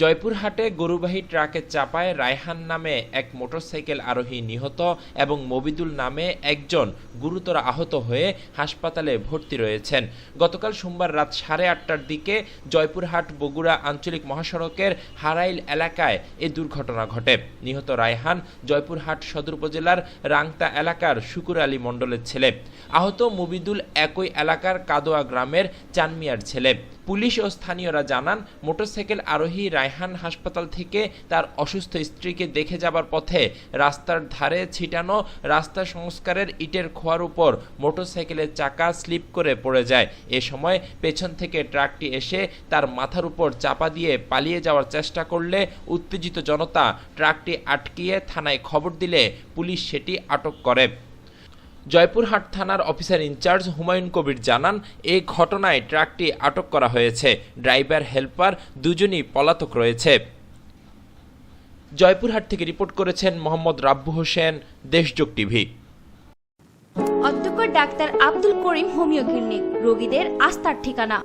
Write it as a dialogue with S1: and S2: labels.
S1: জয়পুরহাটে গরুবাহী ট্রাকে চাপায় রায়হান নামে এক মোটরসাইকেল আরোহী নিহত এবং মবিদুল নামে একজন গুরুতর আহত হয়ে হাসপাতালে ভর্তি রয়েছেন। গতকাল সোমবার রাত সাড়ে আটটার দিকে জয়পুরহাট বগুড়া আঞ্চলিক মহাসড়কের হারাইল এলাকায় এ দুর্ঘটনা ঘটে। নিহত রায়হান জয়পুরহাট সদর উপজেলার রাংতা এলাকার শুকুর আলী মণ্ডলের ছেলে। আহত মুবিদুল একই এলাকার কাদোয়া গ্রামের চানমিয়ার ছেলে। পুলিশ ও স্থানীয়রা জানান, মোটরসাইকেল আরোহী রায়হান হাসপাতাল থেকে তার অসুস্থ স্ত্রীকে দেখে যাবার পথে রাস্তার ধারে ছিটানো রাস্তা সংস্কারের ইটের খোয়ার উপর মোটরসাইকেলের চাকা স্লিপ করে পড়ে যায়। এ সময় পেছন থেকে ট্রাকটি এসে তার মাথার উপর চাপা দিয়ে পালিয়ে যাওয়ার চেষ্টা করলে উত্তেজিত জনতা ট্রাকটি আটকিয়ে থানায় খবর দিলে পুলিশ সেটি আটক করে। জয়পুরহাট থানার অফিসার ইনচার্জ হুমায়ুন কবির জানান, এ ঘটনায় ট্রাকটি আটক করা হয়েছে। ড্রাইভার, হেল্পার দুজনই পলাতক রয়েছে। জয়পুরহাট থেকে রিপোর্ট করেছেন মোহাম্মদ রাব্বু হোসেন, দেশযোগ টিভি।
S2: ডাক্তার আব্দুল করিম হোমিও ক্লিনিক রোগীদের আস্থার ঠিকানা।